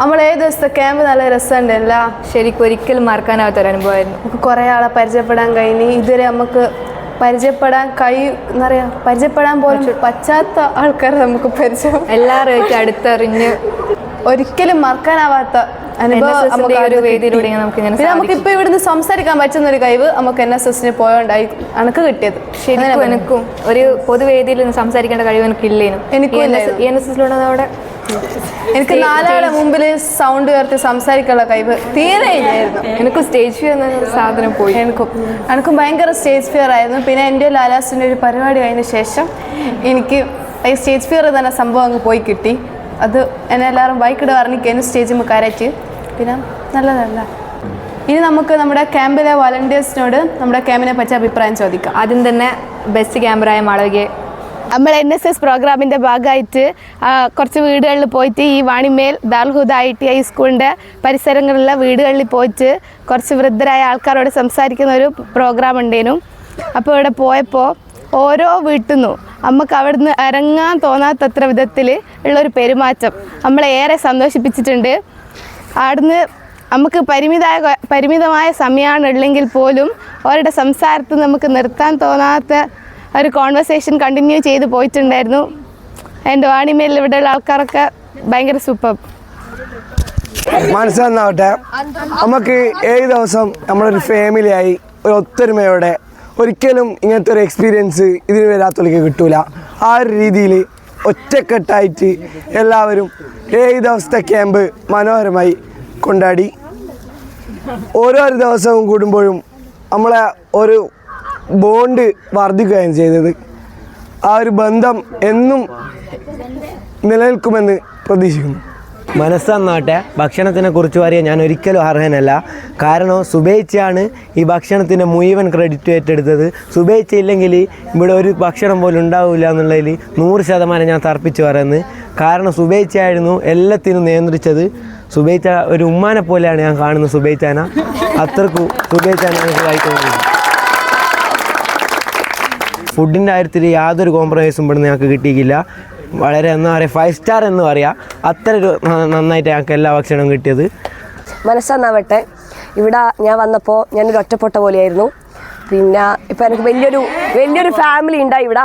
നമ്മൾ ഏത് ദിവസത്തെ ക്യാമ്പ് നല്ല രസമുണ്ടല്ല ശരിക്കും ഒരിക്കലും മറക്കാനാവാത്ത ഒരു അനുഭവമായിരുന്നു നമുക്ക് കുറേ ആളെ പരിചയപ്പെടാൻ കഴിഞ്ഞ് ഇതുവരെ നമുക്ക് പരിചയപ്പെടാൻ കൈ എന്താ പറയാ പരിചയപ്പെടാൻ പോലും പറ്റാത്ത ആൾക്കാരെ നമുക്ക് പരിചയം എല്ലാവരുമായിട്ട് അടുത്തറിഞ്ഞ് ഒരിക്കലും മറക്കാനാവാത്ത അനുഭവം നമുക്ക് ഒരു വേദിയിലൂടെ നമുക്ക് ഇങ്ങനെ പിന്നെ നമുക്ക് ഇപ്പൊ ഇവിടുന്ന് സംസാരിക്കാൻ പറ്റുന്ന ഒരു കഴിവ് നമുക്ക് എൻ എസ് എസിന് പോയോണ്ടായി അനക്ക് കിട്ടിയത്. ശരിക്കും എനിക്കും ഒരു പൊതുവേദിയിൽ സംസാരിക്കേണ്ട കഴിവ് എനിക്കില്ലേനും. എനിക്കും എനിക്ക് എൻ എസ് അവിടെ എനിക്ക് നാലാളെ മുമ്പിൽ സൗണ്ട് ഉയർത്തി സംസാരിക്കാനുള്ള കഴിവ് തീരെ ഇല്ലായിരുന്നു. എനിക്ക് സ്റ്റേജ് ഫിയർ എന്ന സാധനം പോയി. എനിക്കും. എനിക്കും ഭയങ്കര സ്റ്റേജ് ഫിയർ ആയിരുന്നു. പിന്നെ എന്റെ ലാലാസിന്റെ ഒരു പരിപാടി കഴിഞ്ഞ ശേഷം എനിക്ക് ഈ സ്റ്റേജ് ഫിയർ തന്നെ സംഭവം അങ്ങ് പോയി കിട്ടി. അത് എന്നെ എല്ലാവരും ബൈക്കിടെ പറഞ്ഞിരിക്കുന്നു സ്റ്റേജിൽ കയറ്റി പിന്നെ നല്ലതല്ല. ഇനി നമുക്ക് നമ്മുടെ ക്യാമ്പിലെ വോളണ്ടിയേഴ്സിനോട് നമ്മുടെ ക്യാമ്പിനെ പറ്റി അഭിപ്രായം ചോദിക്കാം. ആദ്യം തന്നെ ബെസ്റ്റ് ക്യാമ്പറായ മാളവികയെ നമ്മൾ എൻ എസ് എസ് പ്രോഗ്രാമിന്റെ ഭാഗമായിട്ട് കുറച്ച് വീടുകളിൽ പോയിട്ട് ഈ വാണിമേൽ ദാൽഹുദ ഐ ടി ഐ സ്കൂളിന്റെ പരിസരങ്ങളിലുള്ള വീടുകളിൽ പോയിട്ട് കുറച്ച് വൃദ്ധരായ ആൾക്കാരോട് സംസാരിക്കുന്ന ഒരു പ്രോഗ്രാം ഉണ്ടേനു. അപ്പോൾ ഇവിടെ പോയപ്പോൾ ഓരോ വീട്ടിൽ നിന്നും നമുക്ക് അവിടുന്ന് ഇറങ്ങാൻ തോന്നാത്തത്ര വിധത്തിൽ ഉള്ളൊരു പെരുമാറ്റം. നമ്മളെ ഏറെ സന്തോഷിപ്പിച്ചിട്ടുണ്ട്. അവിടുന്ന് നമുക്ക് പരിമിതമായ പരിമിതമായ സമയമാണ് ഉള്ളെങ്കിൽ പോലും അവരുടെ സംസാരത്തിൽ നമുക്ക് നിർത്താൻ തോന്നാത്ത ഒരു കോൺവെർസേഷൻ കണ്ടിന്യൂ ചെയ്ത് പോയിട്ടുണ്ടായിരുന്നു. എന്റെ വാണിമേലിൽ ഇവിടെയുള്ള ആൾക്കാരൊക്കെ ഭയങ്കര സൂപ്പർ മനസ്സിലാവട്ടെ നമുക്ക് ഏഴ് ദിവസം നമ്മളൊരു ഫാമിലിയായി ഒരു ഒത്തൊരുമയോടെ ഒരിക്കലും ഇങ്ങനത്തെ ഒരു എക്സ്പീരിയൻസ് ഇതിന് വരാത്തൊലിക്ക് കിട്ടൂല. ആ ഒരു രീതിയിൽ ഒറ്റക്കെട്ടായിട്ട് എല്ലാവരും ഏഴ് ദിവസത്തെ ക്യാമ്പ് മനോഹരമായി കൊണ്ടാടി. ഓരോ ദിവസവും കൂടുമ്പോഴും നമ്മളെ ഒരു ബോണ്ട് വർദ്ധിക്കുകയാണ് ചെയ്തത്. ആ ഒരു ബന്ധം എന്നും നിലനിൽക്കുമെന്ന് പ്രതീക്ഷിക്കുന്നു. മനസ്സന്നാട്ടെ ഭക്ഷണത്തിനെ കുറിച്ച് പറയാൻ ഞാൻ ഒരിക്കലും അർഹനല്ല. കാരണം സുബേച്ചയാണ് ഈ ഭക്ഷണത്തിന്റെ മുഴുവൻ ക്രെഡിറ്റ് ഏറ്റെടുത്തത്. സുബേച്ച ഇല്ലെങ്കിൽ ഇവിടെ ഒരു ഭക്ഷണം പോലും ഉണ്ടാവില്ല എന്നുള്ളതിൽ നൂറ് ശതമാനം ഞാൻ തർപ്പിച്ച് പറയുന്നത്. കാരണം സുബേച്ചയായിരുന്നു എല്ലാത്തിനും നിയന്ത്രിച്ചത്. സുബേച്ച ഒരു ഉമ്മാനെ പോലെയാണ് ഞാൻ കാണുന്നത് സുബേച്ചാന. അത്രക്കും സുബേച്ചാന എനിക്ക് വായിക്കുന്നത് ഫുഡിന്റെ കാര്യത്തിൽ യാതൊരു കോംപ്രമൈസും ഇവിടുന്ന് ഞങ്ങൾക്ക് കിട്ടിയിട്ടില്ല. വളരെ എന്താ പറയുക ഫൈവ് സ്റ്റാർ എന്ന് പറയാം. അത്ര ഒരു നന്നായിട്ട് ഞങ്ങൾക്ക് എല്ലാ ഭക്ഷണവും കിട്ടിയത്. മനസ്സന്നാവട്ടെ ഇവിടെ ഞാൻ വന്നപ്പോൾ ഞാനൊരു ഒറ്റപ്പെട്ട പോലെയായിരുന്നു. പിന്നെ ഇപ്പം എനിക്ക് വലിയൊരു വലിയൊരു ഫാമിലി ഉണ്ടായി ഇവിടെ.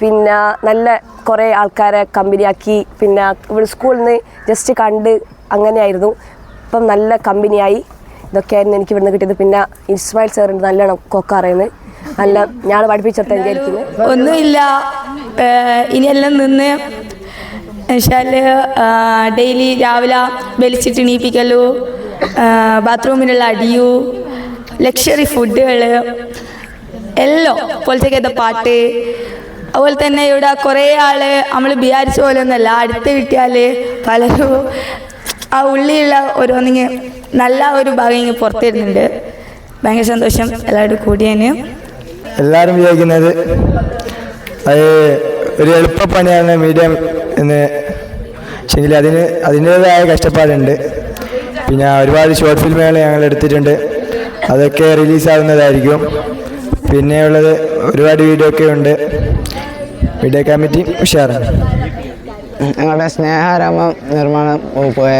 പിന്നെ നല്ല കുറേ ആൾക്കാരെ കമ്പനിയാക്കി. പിന്നെ ഇവിടെ സ്കൂളിൽ നിന്ന് ജസ്റ്റ് കണ്ട് അങ്ങനെയായിരുന്നു. ഇപ്പം നല്ല കമ്പനിയായി ഇതൊക്കെയായിരുന്നു എനിക്ക് ഇവിടുന്ന് കിട്ടിയത്. പിന്നെ ഇസ്മായിൽ സാറുണ്ട് നല്ലോണം കൊക്ക നല്ല ഞാൻ വിചാരിക്കുന്നത് ഒന്നുമില്ല. ഇനി എല്ലാം നിന്ന് എന്നുവെച്ചാൽ ഡെയിലി രാവിലെ വലിച്ചിട്ട് എണീപ്പിക്കലു ബാത്റൂമിലുള്ള അടിയു ലക്ഷറി ഫുഡുകൾ എല്ലാം പോലത്തേക്കത്തെ പാട്ട്. അതുപോലെ തന്നെ ഇവിടെ കുറേ ആൾ നമ്മൾ വിചാരിച്ച പോലെ ഒന്നല്ല അടുത്ത് കിട്ടിയാൽ പലരും ആ ഉള്ളിലുള്ള ഓരോന്നിങ്ങ് നല്ല ഒരു ഭാഗം ഇങ്ങനെ പുറത്തു വരുന്നുണ്ട് ഭയങ്കര സന്തോഷം. എല്ലാവരും കൂടിയതിന്. എല്ലാവരും വിചാരിക്കുന്നത് അത് ഒരു എളുപ്പപ്പണിയാണ് മീഡിയം എന്ന്. പക്ഷെങ്കിൽ അതിന് അതിന്റേതായ കഷ്ടപ്പാടുണ്ട്. പിന്നെ ഒരുപാട് ഷോർട്ട് ഫിലിമുകൾ ഞങ്ങൾ എടുത്തിട്ടുണ്ട്. അതൊക്കെ റിലീസാവുന്നതായിരിക്കും പിന്നെ ഉള്ളത് ഒരുപാട് വീഡിയോ ഒക്കെ ഉണ്ട്. വീഡിയോ കമ്മിറ്റി ഉഷാറാണ്. ഞങ്ങളുടെ സ്നേഹാരാമം നിർമ്മാണം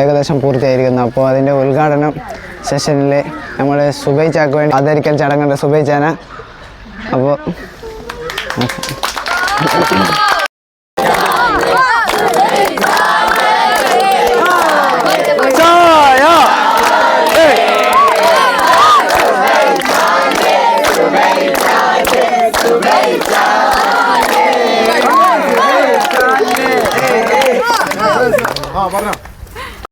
ഏകദേശം പൂർത്തിയായിരിക്കുന്നു. അപ്പോൾ അതിന്റെ ഉദ്ഘാടനം സെഷനിൽ നമ്മൾ സുബൈച്ചാക്ക് വേണ്ടി ആദരിക്കൽ ചടങ്ങുണ്ട്. സുബൈച്ചാന അപ്പോൾ ആ പറഞ്ഞോ